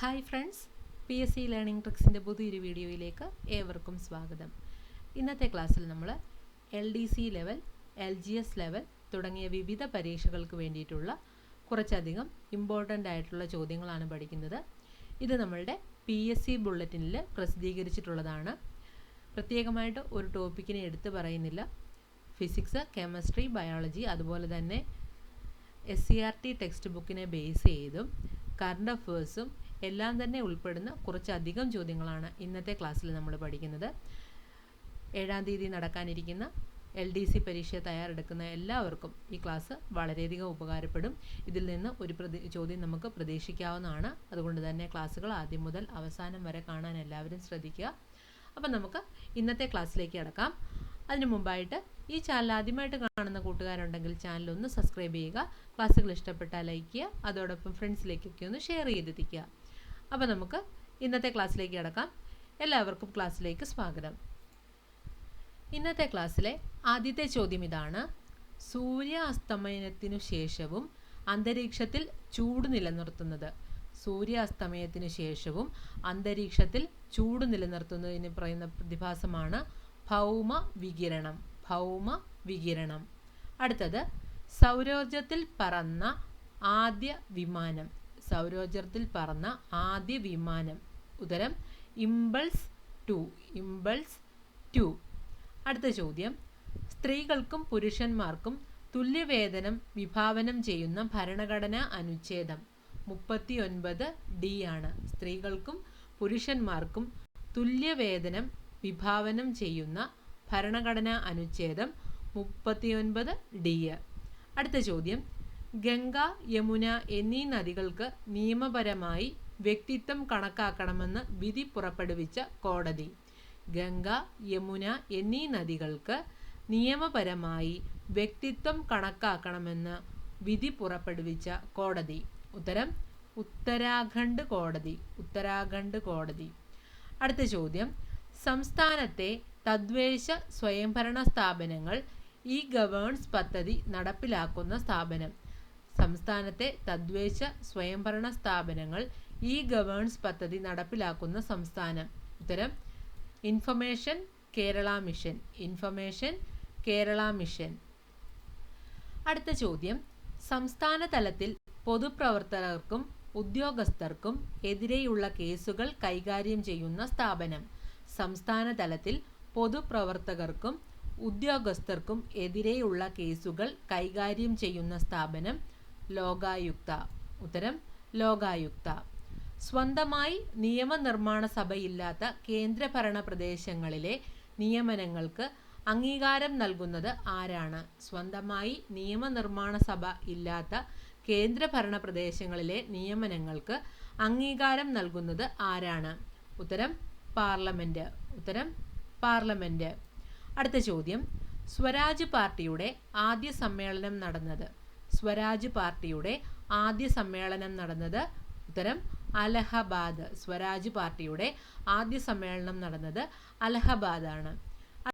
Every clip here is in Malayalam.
Hi friends P S C learning ട്രിക്സിന്റെ പുതിയൊരു വീഡിയോയിലേക്ക് ഏവർക്കും സ്വാഗതം. ഇന്നത്തെ ക്ലാസ്സിൽ നമ്മൾ L D C level L G S level തുടങ്ങിയ വിവിധ പരീക്ഷകൾക്ക് വേണ്ടിയിട്ടുള്ള കുറച്ചധികം ഇമ്പോർട്ടന്റ് ആയിട്ടുള്ള ചോദ്യങ്ങളാണ് പഠിക്കുന്നത്. ഇത് നമ്മളുടെ പി എസ് സി ബുള്ളറ്റിനിൽ പ്രസിദ്ധീകരിച്ചിട്ടുള്ളതാണ്. പ്രത്യേകമായിട്ട് ഒരു ടോപ്പിക്കിനെ എടുത്തു പറയുന്നില്ല. ഫിസിക്സ് കെമിസ്ട്രി ബയോളജി അതുപോലെ തന്നെ S C R T text ബുക്കിനെ base ചെയ്തും കറണ്ട് അഫേഴ്സും എല്ലാം തന്നെ ഉൾപ്പെടുന്ന കുറച്ചധികം ചോദ്യങ്ങളാണ് ഇന്നത്തെ ക്ലാസ്സിൽ നമ്മൾ പഠിക്കുന്നത്. ഏഴാം തീയതി നടക്കാനിരിക്കുന്ന എൽ ഡി സി പരീക്ഷ തയ്യാറെടുക്കുന്ന എല്ലാവർക്കും ഈ ക്ലാസ് വളരെയധികം ഉപകാരപ്പെടും. ഇതിൽ നിന്ന് ഒരു പ്രതി ചോദ്യം നമുക്ക് പ്രതീക്ഷിക്കാവുന്നതാണ്. അതുകൊണ്ട് തന്നെ ക്ലാസ്സുകൾ ആദ്യം മുതൽ അവസാനം വരെ കാണാൻ എല്ലാവരും ശ്രദ്ധിക്കുക. അപ്പം നമുക്ക് ഇന്നത്തെ ക്ലാസ്സിലേക്ക് അടക്കാം അതിനു മുമ്പായിട്ട് ഈ ചാനൽ ആദ്യമായിട്ട് കാണുന്ന കൂട്ടുകാരുണ്ടെങ്കിൽ ചാനൽ ഒന്ന് സബ്സ്ക്രൈബ് ചെയ്യുക. ക്ലാസ്സുകൾ ഇഷ്ടപ്പെട്ടാൽ ലൈക്ക് ചെയ്യുക. അതോടൊപ്പം ഫ്രണ്ട്സിലേക്കൊക്കെ ഒന്ന് ഷെയർ ചെയ്തെത്തിക്കുക. അപ്പോൾ നമുക്ക് ഇന്നത്തെ ക്ലാസ്സിലേക്ക് കിടക്കാം. എല്ലാവർക്കും ക്ലാസ്സിലേക്ക് സ്വാഗതം. ഇന്നത്തെ ക്ലാസ്സിലെ ആദ്യത്തെ ചോദ്യം ഇതാണ്. സൂര്യാസ്തമയത്തിനു ശേഷവും അന്തരീക്ഷത്തിൽ ചൂട് നിലനിർത്തുന്നത്. സൂര്യാസ്തമയത്തിനു ശേഷവും അന്തരീക്ഷത്തിൽ ചൂട് നിലനിർത്തുന്നതിന് പറയുന്ന പ്രതിഭാസമാണ് ഭൗമ വികിരണം. ഭൗമ വികിരണം. അടുത്തത് സൗരോർജത്തിൽ പറന്ന ആദ്യ വിമാനം. സൗരോർജത്തിൽ പറന്ന ആദ്യ വിമാനം. ഉത്തരം ഇമ്പൾസ് ടു ഇമ്പൾസ് ടു. അടുത്ത ചോദ്യം. സ്ത്രീകൾക്കും പുരുഷന്മാർക്കും തുല്യവേതനം വിഭാവനം ചെയ്യുന്ന ഭരണഘടനാ അനുച്ഛേദം മുപ്പത്തി ഒൻപത് ഡി ആണ്. സ്ത്രീകൾക്കും പുരുഷന്മാർക്കും തുല്യവേതനം വിഭാവനം ചെയ്യുന്ന ഭരണഘടനാ അനുച്ഛേദം മുപ്പത്തിയൊൻപത് ഡി. അടുത്ത ചോദ്യം. ഗംഗ യമുന എന്നീ നദികൾക്ക് നിയമപരമായി വ്യക്തിത്വം കണക്കാക്കണമെന്ന് വിധി പുറപ്പെടുവിച്ച കോടതി. ഗംഗ യമുന എന്നീ നദികൾക്ക് നിയമപരമായി വ്യക്തിത്വം കണക്കാക്കണമെന്ന് വിധി പുറപ്പെടുവിച്ച കോടതി. ഉത്തരം ഉത്തരാഖണ്ഡ് കോടതി. ഉത്തരാഖണ്ഡ് കോടതി. അടുത്ത ചോദ്യം. സംസ്ഥാനത്തെ തദ്ദേശ സ്വയംഭരണ സ്ഥാപനങ്ങൾ ഇ ഗവേൺസ് പദ്ധതി നടപ്പിലാക്കുന്ന സ്ഥാപനം. സംസ്ഥാനത്തെ തദ്ദേശ സ്വയംഭരണ സ്ഥാപനങ്ങൾ ഇ ഗവേൺസ് പദ്ധതി നടപ്പിലാക്കുന്ന സംസ്ഥാനം. ഉത്തരം information Kerala mission. Information Kerala mission. അടുത്ത ചോദ്യം സംസ്ഥാന തലത്തിൽ പൊതുപ്രവർത്തകർക്കും ഉദ്യോഗസ്ഥർക്കും എതിരെയുള്ള കേസുകൾ കൈകാര്യം ചെയ്യുന്ന സ്ഥാപനം. സംസ്ഥാന തലത്തിൽ പൊതുപ്രവർത്തകർക്കും ഉദ്യോഗസ്ഥർക്കും എതിരെയുള്ള കേസുകൾ കൈകാര്യം ചെയ്യുന്ന സ്ഥാപനം ലോകായുക്ത. ഉത്തരം ലോകായുക്ത. സ്വന്തമായി നിയമനിർമ്മാണ സഭയില്ലാത്ത കേന്ദ്രഭരണ പ്രദേശങ്ങളിലെ നിയമനങ്ങൾക്ക് അംഗീകാരം നൽകുന്നത് ആരാണ്? സ്വന്തമായി നിയമനിർമ്മാണ സഭ ഇല്ലാത്ത കേന്ദ്രഭരണ പ്രദേശങ്ങളിലെ നിയമനങ്ങൾക്ക് അംഗീകാരം നൽകുന്നത് ആരാണ്? ഉത്തരം പാർലമെന്റ് ഉത്തരം പാർലമെന്റ് അടുത്ത ചോദ്യം. സ്വരാജ് പാർട്ടിയുടെ ആദ്യ സമ്മേളനം നടന്നത് സ്വരാജ് പാർട്ടിയുടെ ആദ്യ സമ്മേളനം നടന്നത് ഉത്തരം അലഹബാദ്. സ്വരാജ് പാർട്ടിയുടെ ആദ്യ സമ്മേളനം നടന്നത് അലഹബാദാണ്.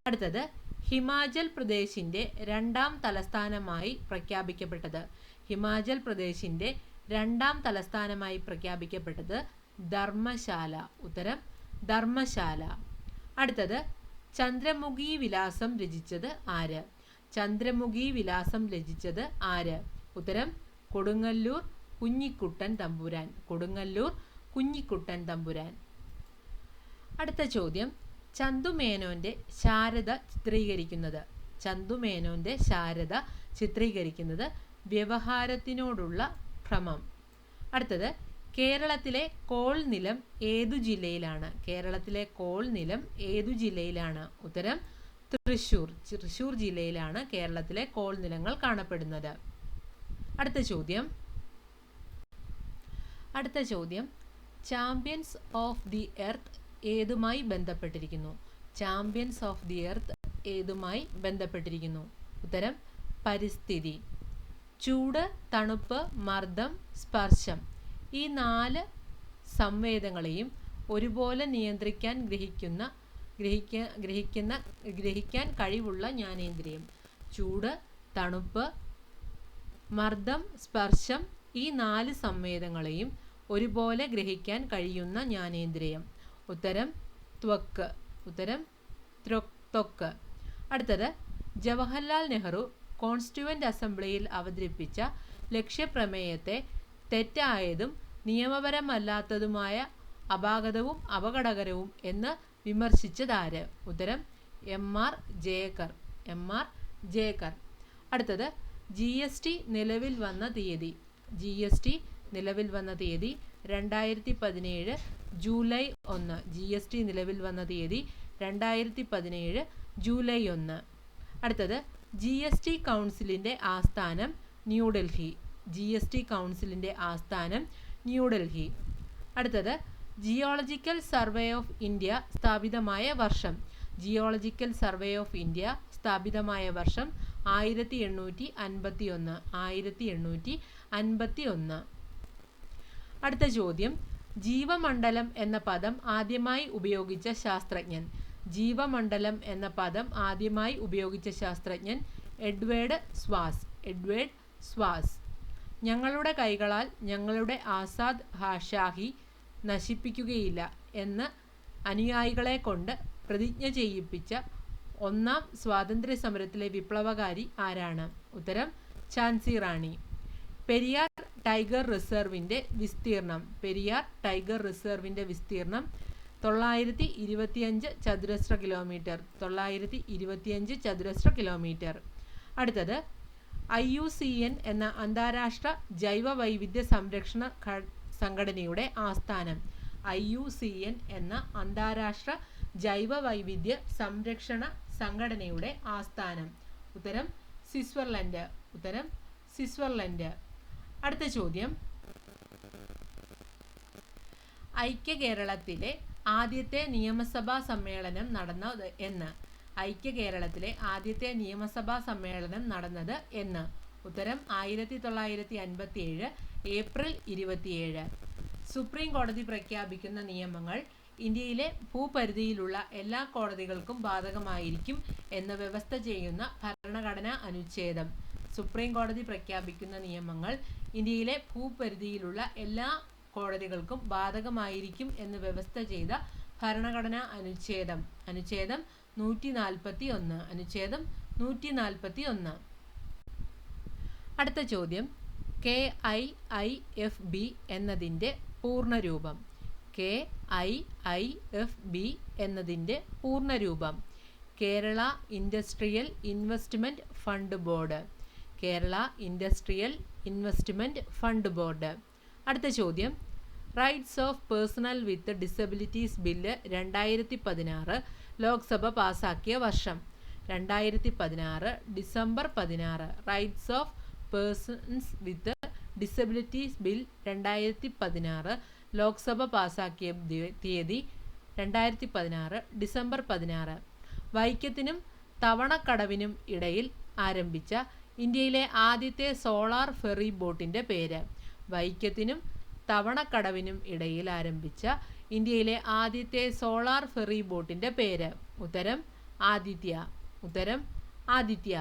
അടുത്തത് ഹിമാചൽ പ്രദേശിന്റെ രണ്ടാം തലസ്ഥാനമായി പ്രഖ്യാപിക്കപ്പെട്ടത്. ഹിമാചൽ പ്രദേശിന്റെ രണ്ടാം തലസ്ഥാനമായി പ്രഖ്യാപിക്കപ്പെട്ടത് ധർമ്മശാല. ഉത്തരം ധർമ്മശാല. അടുത്തത് ചന്ദ്രമുഖി വിലാസം രചിച്ചത് ആര്? ചന്ദ്രമുഖി വിലാസം രചിച്ചത് ആര്? ഉത്തരം കൊടുങ്ങല്ലൂർ കുഞ്ഞിക്കുട്ടൻ തമ്പുരാൻ. കൊടുങ്ങല്ലൂർ കുഞ്ഞിക്കുട്ടൻ തമ്പുരാൻ. അടുത്ത ചോദ്യം ചന്തുമേനോന്റെ ശാരദ ചിത്രീകരിക്കുന്നത്. ചന്തുമേനോന്റെ ശാരദ ചിത്രീകരിക്കുന്നത് വ്യവഹാരത്തിനോടുള്ള ഭ്രമം. അടുത്തത് കേരളത്തിലെ കോൾ നിലം ഏതു ജില്ലയിലാണ്? കേരളത്തിലെ കോൾ നിലം ഏതു ജില്ലയിലാണ്? ഉത്തരം തൃശൂർ തൃശ്ശൂർ ജില്ലയിലാണ് കേരളത്തിലെ കോൾ നിലങ്ങൾ കാണപ്പെടുന്നത്. അടുത്ത ചോദ്യം. അടുത്ത ചോദ്യം. ചാമ്പ്യൻസ് ഓഫ് ദി എർത്ത് ഏതുമായി ബന്ധപ്പെട്ടിരിക്കുന്നു? ചാമ്പ്യൻസ് ഓഫ് ദി എർത്ത് ഏതുമായി ബന്ധപ്പെട്ടിരിക്കുന്നു? ഉത്തരം പരിസ്ഥിതി. ചൂട് തണുപ്പ് മർദ്ദം സ്പർശം. ഈ നാല് സംവേദങ്ങളെയും ഒരുപോലെ നിയന്ത്രിക്കാൻ ഗ്രഹിക്കുന്ന ഗ്രഹിക്ക ഗ്രഹിക്കുന്ന ഗ്രഹിക്കാൻ കഴിവുള്ള ജ്ഞാനേന്ദ്രിയം. ചൂട് തണുപ്പ് മർദ്ദം സ്പർശം ഈ നാല് സംവേദങ്ങളെയും ഒരുപോലെ ഗ്രഹിക്കാൻ കഴിയുന്ന ജ്ഞാനേന്ദ്രിയം. ഉത്തരം ത്വക്ക്. ഉത്തരം ത്വക്ക്. അടുത്തത് ജവഹർലാൽ നെഹ്റു കോൺസ്റ്റിറ്റ്യൂവന്റ് അസംബ്ലിയിൽ അവതരിപ്പിച്ച ലക്ഷ്യപ്രമേയത്തെ തെറ്റായതും നിയമപരമല്ലാത്തതുമായ അപാകതവും അപകടകരവും എന്ന് വിമർശിച്ചതാര് ഉത്തരം M R Jayakar M R Jayakar അടുത്തത് ജി എസ് ടി നിലവിൽ വന്ന തീയതി. ജി എസ് ടി നിലവിൽ വന്ന തീയതി രണ്ടായിരത്തി പതിനേഴ് ജൂലൈ ഒന്ന്. ജി എസ് ടി നിലവിൽ വന്ന തീയതി രണ്ടായിരത്തി പതിനേഴ് ജൂലൈ ഒന്ന്. അടുത്തത് ജി എസ് ടി കൗൺസിലിന്റെ ആസ്ഥാനം ന്യൂഡൽഹി ജി എസ് ടി കൗൺസിലിന്റെ ആസ്ഥാനം ന്യൂഡൽഹി അടുത്തത് ജിയോളജിക്കൽ സർവേ ഓഫ് ഇന്ത്യ സ്ഥാപിതമായ വർഷം. ജിയോളജിക്കൽ സർവേ ഓഫ് ഇന്ത്യ സ്ഥാപിതമായ വർഷം ആയിരത്തി എണ്ണൂറ്റി അൻപത്തി ഒന്ന് ആയിരത്തി എണ്ണൂറ്റി അൻപത്തി ഒന്ന് അടുത്ത ചോദ്യം. ജീവമണ്ഡലം എന്ന പദം ആദ്യമായി ഉപയോഗിച്ച ശാസ്ത്രജ്ഞൻ. ജീവമണ്ഡലം എന്ന പദം ആദ്യമായി ഉപയോഗിച്ച ശാസ്ത്രജ്ഞൻ എഡ്വേർഡ് സ്വാസ്. എഡ്വേർഡ് സ്വാസ്. ഞങ്ങളുടെ കൈകളാൽ ഞങ്ങളുടെ ആസാദ് ഷാഹി നശിപ്പിക്കുകയില്ല എന്ന് അനുയായികളെ കൊണ്ട് പ്രതിജ്ഞ ചെയ്യിപ്പിച്ച ഒന്നാം സ്വാതന്ത്ര്യ സമരത്തിലെ വിപ്ലവകാരി ആരാണ്? ഉത്തരം ഝാൻസി റാണി. പെരിയാർ ടൈഗർ റിസർവിന്റെ വിസ്തീർണം. പെരിയാർ ടൈഗർ റിസർവിന്റെ വിസ്തീർണം തൊള്ളായിരത്തി ഇരുപത്തിയഞ്ച് ചതുരശ്ര കിലോമീറ്റർ. തൊള്ളായിരത്തി ഇരുപത്തിയഞ്ച് ചതുരശ്ര കിലോമീറ്റർ. അടുത്തത് ഐ യു സി എൻ എന്ന അന്താരാഷ്ട്ര ജൈവ വൈവിധ്യ സംരക്ഷണ സംഘടനയുടെ ആസ്ഥാനം. ഐ യു സി എൻ എന്ന അന്താരാഷ്ട്ര ജൈവ വൈവിധ്യ സംരക്ഷണ സംഘടനയുടെ ആസ്ഥാനം. ഉത്തരം സ്വിറ്റ്സർലൻഡ്. ഉത്തരം സ്വിറ്റ്സർലൻഡ്. അടുത്ത ചോദ്യം. ഐക്യ കേരളത്തിലെ ആദ്യത്തെ നിയമസഭാ സമ്മേളനം നടന്നത് എന്ന്. ഐക്യ കേരളത്തിലെ ആദ്യത്തെ നിയമസഭാ സമ്മേളനം നടന്നത് എന്ന്. ഉത്തരം ആയിരത്തി തൊള്ളായിരത്തി അൻപത്തി ഏഴ് ഏപ്രിൽ ഇരുപത്തിയേഴ്. സുപ്രീം കോടതി പ്രഖ്യാപിക്കുന്ന നിയമങ്ങൾ ഇന്ത്യയിലെ ഭൂപരിധിയിലുള്ള എല്ലാ കോടതികൾക്കും ബാധകമായിരിക്കും എന്ന് വ്യവസ്ഥ ചെയ്യുന്ന ഭരണഘടനാ അനുച്ഛേദം. സുപ്രീം കോടതി പ്രഖ്യാപിക്കുന്ന നിയമങ്ങൾ ഇന്ത്യയിലെ ഭൂപരിധിയിലുള്ള എല്ലാ കോടതികൾക്കും ബാധകമായിരിക്കും എന്ന് വ്യവസ്ഥ ചെയ്ത ഭരണഘടനാ അനുച്ഛേദം. അനുച്ഛേദം നൂറ്റി നാൽപ്പത്തി ഒന്ന് അനുച്ഛേദം നൂറ്റി നാൽപ്പത്തി ഒന്ന് അടുത്ത ചോദ്യം. K I I F B എന്നതിന്റെ പൂർണരൂപം. K I I F B എന്നതിന്റെ പൂർണരൂപം. Kerala industrial investment fund board. Kerala industrial investment fund board. അടുത്ത ചോദ്യം. Rights of personal with disabilities bill രണ്ടായിരത്തി പതിനാറ് ലോക്സഭ പാസാക്കിയ വർഷം. രണ്ടായിരത്തി പതിനാറ് ഡിസംബർ പതിനാറ്. Rights of persons with disabilities bill രണ്ടായിരത്തി പതിനാറ് ലോക്സഭ പാസാക്കിയ തീയതി രണ്ടായിരത്തി പതിനാറ് ഡിസംബർ പതിനാറ്. വൈക്കത്തിനും തവണക്കടവിനും ഇടയിൽ ആരംഭിച്ച ഇന്ത്യയിലെ ആദ്യത്തെ സോളാർ ഫെറി ബോട്ടിന്റെ പേര്. വൈക്കത്തിനും തവണക്കടവിനും ഇടയിൽ ആരംഭിച്ച ഇന്ത്യയിലെ ആദ്യത്തെ സോളാർ ഫെറി ബോട്ടിന്റെ പേര്. ഉത്തരം ആദിത്യ. ഉത്തരം ആദിത്യ.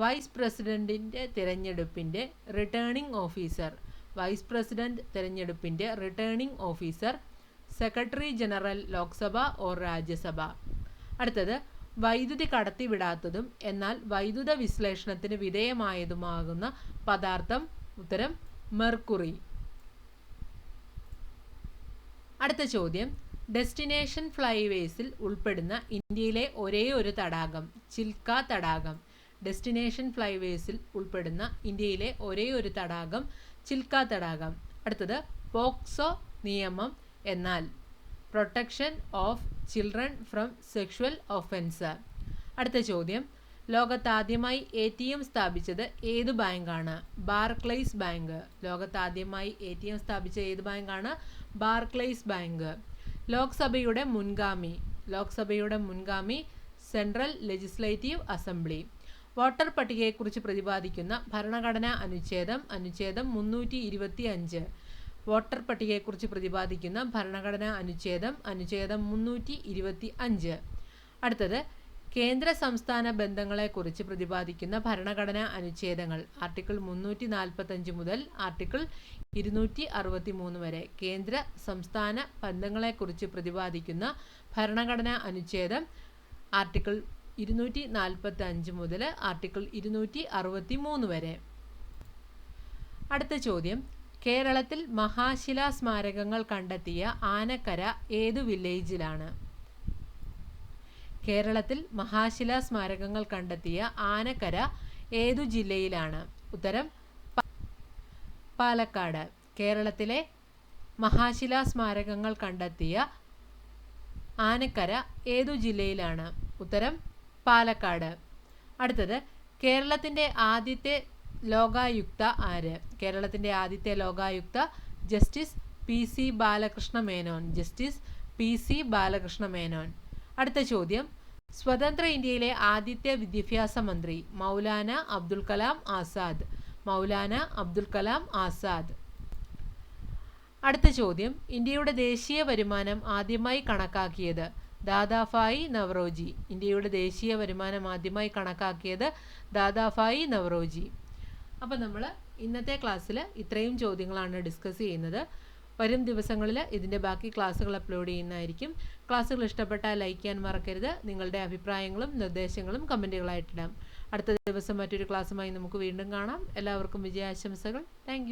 വൈസ് പ്രസിഡന്റിന്റെ തിരഞ്ഞെടുപ്പിന്റെ റിട്ടേണിംഗ് ഓഫീസർ വൈസ് പ്രസിഡന്റ് തിരഞ്ഞെടുപ്പിന്റെ returning officer secretary general Lok Sabha or Rajya Sabha. അടുത്തത് വൈദ്യുതി കടത്തിവിടാത്തതും എന്നാൽ വൈദ്യുത വിശ്ലേഷണത്തിന് വിധേയമായതുമാകുന്ന പദാർത്ഥം ഉത്തരം മെർക്കുറി. അടുത്ത ചോദ്യം ഡെസ്റ്റിനേഷൻ ഫ്ലൈവേസിൽ ഉൾപ്പെടുന്ന ഇന്ത്യയിലെ ഒരേ ഒരു തടാകം ചിൽക്ക തടാകം. ഡെസ്റ്റിനേഷൻ ഫ്ലൈവേസിൽ ഉൾപ്പെടുന്ന ഇന്ത്യയിലെ ഒരേ ഒരു തടാകം ചിൽക്ക തടാകം. അടുത്തത് പോക്സോ നിയമം എന്നാൽ protection of children from sexual offence അടുത്ത ചോദ്യം. ലോകത്താദ്യമായി എ ടി എം സ്ഥാപിച്ചത് ഏത് ബാങ്കാണ്? Barclays bank. ലോകത്താദ്യമായി A T M സ്ഥാപിച്ച ഏത് ബാങ്കാണ്? Barclays bank. ലോക്സഭയുടെ മുൻഗാമി. ലോക്സഭയുടെ മുൻഗാമി സെൻട്രൽ ലെജിസ്ലേറ്റീവ് അസംബ്ലി. വോട്ടർ പട്ടികയെക്കുറിച്ച് പ്രതിപാദിക്കുന്ന ഭരണഘടനാ അനുച്ഛേദം അനുച്ഛേദം മുന്നൂറ്റി ഇരുപത്തി അഞ്ച് വോട്ടർ പട്ടികയെക്കുറിച്ച് പ്രതിപാദിക്കുന്ന ഭരണഘടനാ അനുച്ഛേദം അനുച്ഛേദം മുന്നൂറ്റി ഇരുപത്തി അഞ്ച് അടുത്തത് കേന്ദ്ര സംസ്ഥാന ബന്ധങ്ങളെക്കുറിച്ച് പ്രതിപാദിക്കുന്ന ഭരണഘടനാ അനുച്ഛേദങ്ങൾ ആർട്ടിക്കിൾ മുന്നൂറ്റി നാൽപ്പത്തഞ്ച് മുതൽ ആർട്ടിക്കിൾ ഇരുന്നൂറ്റി അറുപത്തി മൂന്ന് വരെ കേന്ദ്ര സംസ്ഥാന ബന്ധങ്ങളെക്കുറിച്ച് പ്രതിപാദിക്കുന്ന ഭരണഘടനാ അനുച്ഛേദം ആർട്ടിക്കിൾ ഇരുന്നൂറ്റി നാൽപ്പത്തി അഞ്ച് മുതൽ ആർട്ടിക്കിൾ ഇരുന്നൂറ്റി അറുപത്തി മൂന്ന് വരെ. അടുത്ത ചോദ്യം. കേരളത്തിൽ മഹാശിലാ സ്മാരകങ്ങൾ കണ്ടെത്തിയ ആനക്കര ഏതു വില്ലേജിലാണ്? കേരളത്തിൽ മഹാശിലാ സ്മാരകങ്ങൾ കണ്ടെത്തിയ ആനക്കര ഏതു ജില്ലയിലാണ്? ഉത്തരം പാലക്കാട്. കേരളത്തിലെ മഹാശിലാ സ്മാരകങ്ങൾ കണ്ടെത്തിയ ആനക്കര ഏതു ജില്ലയിലാണ്? ഉത്തരം പാലക്കാട്. അടുത്തത് കേരളത്തിന്റെ ആദ്യത്തെ ലോകായുക്ത ആര്? കേരളത്തിന്റെ ആദ്യത്തെ Lokayukta justice P C Balakrishna Menon. Justice P C Balakrishna Menon. അടുത്ത ചോദ്യം സ്വതന്ത്ര ഇന്ത്യയിലെ ആദ്യത്തെ വിദ്യാഭ്യാസ മന്ത്രി മൗലാന അബ്ദുൽ കലാം ആസാദ്. മൗലാന അബ്ദുൽ കലാം ആസാദ്. അടുത്ത ചോദ്യം ഇന്ത്യയുടെ ദേശീയ വരുമാനം ആദ്യമായി കണക്കാക്കിയത് ദാദാഫായി നവറോജി ഇന്ത്യയുടെ ദേശീയ വരുമാനം ആദ്യമായി കണക്കാക്കിയത് ദാദാഫായി നവറോജി. അപ്പോൾ നമ്മൾ ഇന്നത്തെ ക്ലാസ്സിൽ ഇത്രയും ചോദ്യങ്ങളാണ് ഡിസ്കസ് ചെയ്യുന്നത്. വരും ദിവസങ്ങളിൽ ഇതിന്റെ ബാക്കി ക്ലാസ്സുകൾ അപ്ലോഡ് ചെയ്യുന്നതായിരിക്കും. ക്ലാസ്സുകൾ ഇഷ്ടപ്പെട്ടാൽ ലൈക്ക് ചെയ്യാൻ മറക്കരുത്. നിങ്ങളുടെ അഭിപ്രായങ്ങളും നിർദ്ദേശങ്ങളും കമന്റുകളായിട്ടിടാം അടുത്ത ദിവസം മറ്റൊരു ക്ലാസ്സുമായി നമുക്ക് വീണ്ടും കാണാം. എല്ലാവർക്കും വിജയാശംസകൾ. താങ്ക്